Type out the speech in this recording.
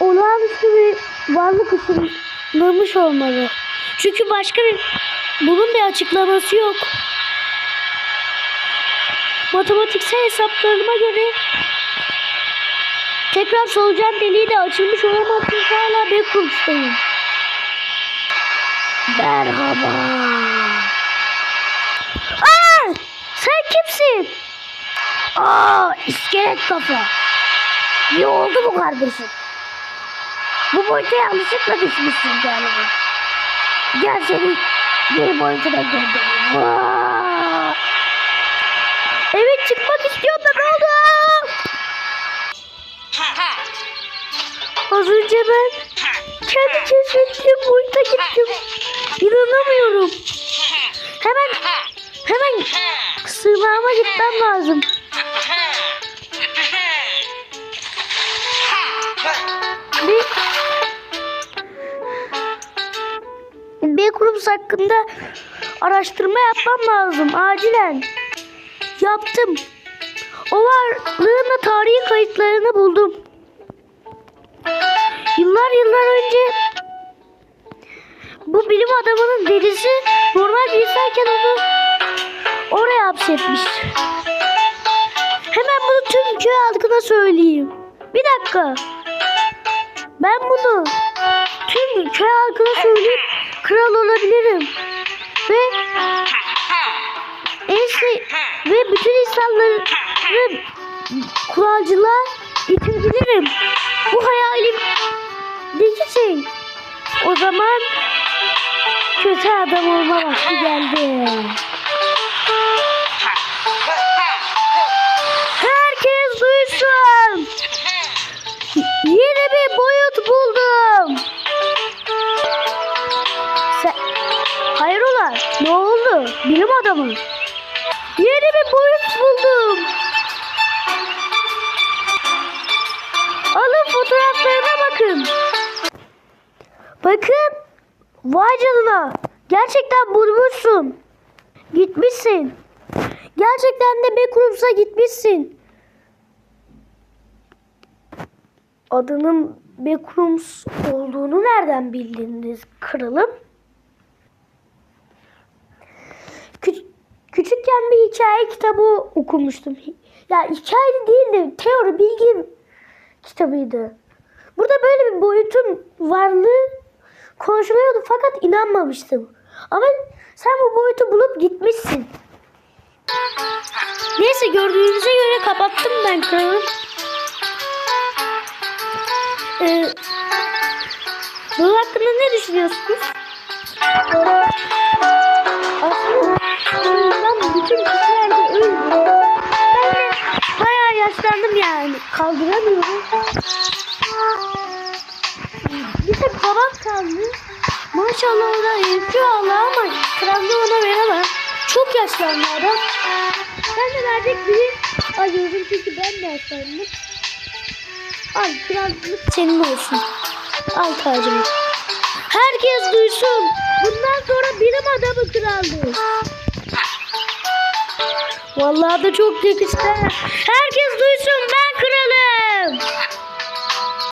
olağanüstü bir varlık ışınlamış olmalı. Çünkü başka bir bunun bir açıklaması yok. Matematiksel hesaplarıma göre tekrar solucan deliği de açılmış olamaz hala Backrooms'tayım. Merhaba. Aa! Sen kimsin? Aa, iskelet kafa. İyi oldu mu kardeşim? Bu boyuta yanlışlıkla düşmüşsün galiba. Gel seni geri boyutuna göndereyim. Evet çıkmak istiyorum da ne oldu? Az önce ben kendi keşfettiğim boyuta gittim. İnanamıyorum. Hemen hemen sığınağıma gitmem lazım. Bir Backrooms hakkında araştırma yapmam lazım acilen. Yaptım. O varlığın tarihi kayıtlarını buldum. Yıllar yıllar önce bu bilim adamının dedesi normal bir insanken onu oraya hapsetmiş. Hemen bunu tüm köy halkına söyleyeyim. Bir dakika. Ben bunu tüm köy halkına söyleyip kral olabilirim. Ve Esi ve bütün insanları kuralcılığa itebilirim. Bu hayalimdeki şey. O zaman kötü adam olma vakti geldi. Ne oldu? Bilim adamı. Yeni bir boyut buldum. Alın fotoğraflarına bakın. Bakın. Vay canına. Gerçekten bulmuşsun. Gitmişsin. Gerçekten de Backrooms'a gitmişsin. Adının Backrooms olduğunu nereden bildiniz kralım? Kü- küçükken bir hikaye kitabı okumuştum. Ya hikaye değil de teori bilgi kitabıydı. Burada böyle bir boyutun varlığı konuşuluyordu fakat inanmamıştım. Ama sen bu boyutu bulup gitmişsin. Neyse gördüğünüze göre kapattım ben kralım. Ee, bunun hakkında ne düşünüyorsunuz? Tek babam kaldı. Maşallah o da yapıyor Allah ama krallığı ona veremem. Çok yaşlandı adam. Ben de verecek biri arıyorum çünkü ben de yaşlandım. Al krallık senin olsun. Al tacını. Herkes duysun. Bundan sonra bilim adamı kraldı. Vallahi da çok yakıştı. Herkes duysun ben kralım.